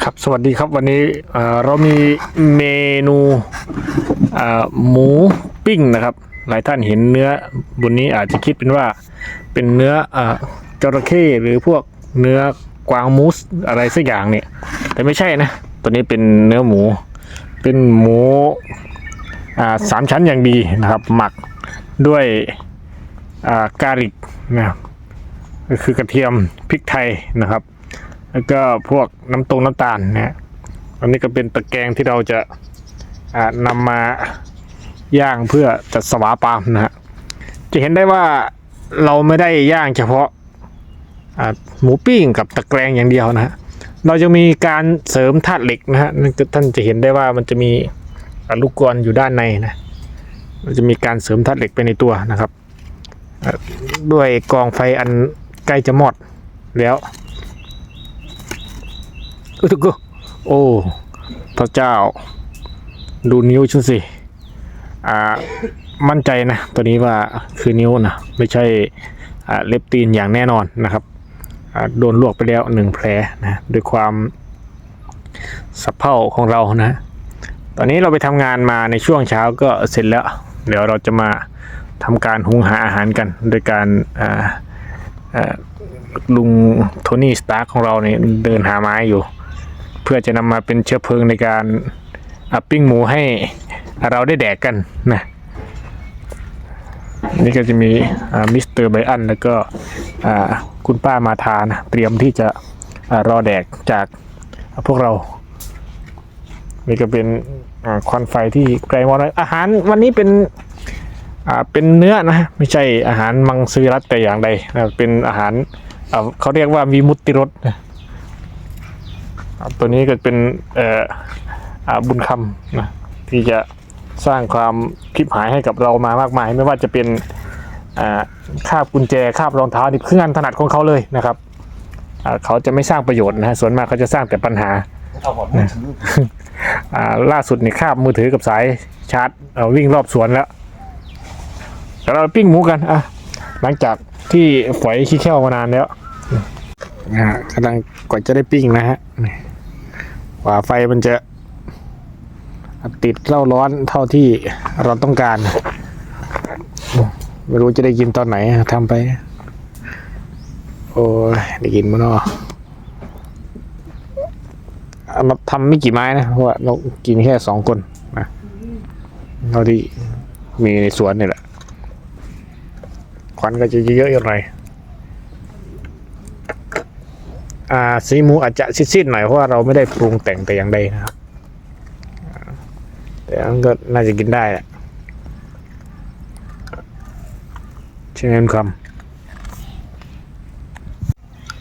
ครับสวัสดีครับวันนี้เรามีเมนูหมูปิ้งนะครับ หลายท่านเห็นเนื้อบนนี้อาจจะคิดเป็นว่าเป็นเนื้ออจระเข้หรือพวกเนื้อกวางมูสอะไรสักอย่างเนี่ยแต่ไม่ใช่นะตัวนี้เป็นเนื้อหมู เป็นหมูสามชั้นอย่างดีนะครับ หมักด้วยกาลิกนะก็คือกระเทียมพริกไทยนะครับ แล้วก็พวกน้ำตรงน้ำตาลนะอันนี้ก็เป็นตะแกรงที่เราจะนำมาย่างเพื่อจะสวาปามนะฮะจะเห็นได้ว่าเราไม่ได้ย่างเฉพาะหมูปิ้งกับตะแกรงอย่างเดียวนะฮะเราจะมีการเสริมธาตุเหล็กนะฮะท่านจะเห็นได้ว่ามันจะมีอ่าลูกกลอนอยู่ด้านในนะมันจะมีการเสริมธาตุเหล็กไปในตัวนะครับ ด้วยกองไฟอันใกล้จะหมดแล้ว อุตโกโอ้พระเจ้า ดูนิ้วฉันสิ อ่า มั่นใจนะ ตัวนี้ว่าคือนิ้วนะ ไม่ใช่อ่าเล็บตีนอย่างแน่นอนนะครับอ่าโดนลวกไปแล้วหนึ่งแผลนะด้วยความสับเพร่าของเรานะ ตอนนี้เราไปทำงานมาในช่วงเช้าก็เสร็จแล้ว เดี๋ยวเราจะมาทำการหุงหาอาหารกัน โดยการอ่าลุงโทนี่สตาร์ของเราเนี่ยเดินหาไม้อยู่ พื่อจะนำมาเป็นเชื้อเพลิงในการอัปปิ้งหมูให้เราได้แดกกันนะนี่ก็จะมีมิสเตอร์ไบอันแล้วก็คุณป้ามาทานะเตรียมที่จะอารอแดกจากพวกเรา นี่ก็เป็นควันไฟที่ไกลมองอาหารวันนี้เป็นเป็นเนื้อนะ ไม่ใช่อาหารมังสวิรัตแต่อย่างใดเป็นอาหารเขาเรียกว่าวีมุติรสนะ ตัวนี้ก็เป็นเอ่ออาบุญคำนะที่จะสร้างความคลิปหายให้กับเรามามากมาย ไม่ว่าจะเป็นอ่าคาบกุญแจคาบรองเท้านี่คืองานถนัดของเขาเลยนะครับอ่าเขาจะไม่สร้างประโยชน์นะฮะส่วนมากเขาจะสร้างแต่ปัญหาเอาหมดนะอ่าล่าสุดนี่คาบมือถือกับสายชาร์จเอาวิ่งรอบสวนแล้วเดี๋ยวเราปิ้งหมูกันอะหลังจากที่ฝอยขี้แค่วมานานแล้วนะฮะกำลังกว่าจะได้ปิ้งนะฮะ กว่าไฟมันจะติดเล่าร้อนเท่าที่เราต้องการ ไม่รู้จะได้กินตอนไหนทำไป โอ้ยได้กินมั้งเนาะเอาทำไม่กี่ไม้นะเพราะว่าเรากินแค่สองคนนะเราที่มีในสวนนี่แหละควันก็จะเยอะๆหน่อยอ่า สีมูอาจจะซีดๆหน่อยเพราะว่าเราไม่ได้ปรุงแต่งแต่อย่างใดนะครับแต่อันก็น่าจะกินได้แหละใช่ไหมคำ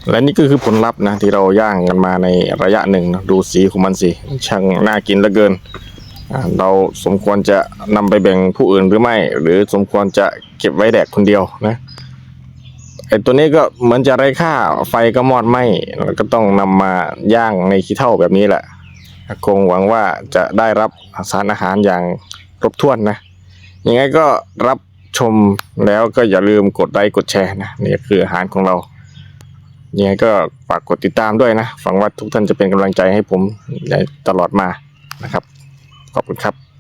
และนี่ก็คือผลลัพธ์นะที่เราย่างกันมาในระยะหนึ่งนะดูสีของมันสิช่างน่ากินเหลือเกิน เราสมควรจะนำไปแบ่งผู้อื่นหรือไม่ หรือสมควรจะเก็บไว้แดกคนเดียวนะ ไอตัวนี้ก็เหมือนจะไร้ค่าไฟก็มอดไหมแล้วก็ต้องนำมาย่างในขี้เถ้าแบบนี้แหละคงหวังว่าจะได้รับสารอาหารอย่างครบถ้วนนะยังไงก็รับชมแล้วก็อย่าลืมกดไลค์กดแชร์นะนี่คืออาหารของเรายังไงก็ฝากกดติดตามด้วยนะฝังว่าทุกท่านจะเป็นกำลังใจให้ผมตลอดมานะครับ ขอบคุณครับ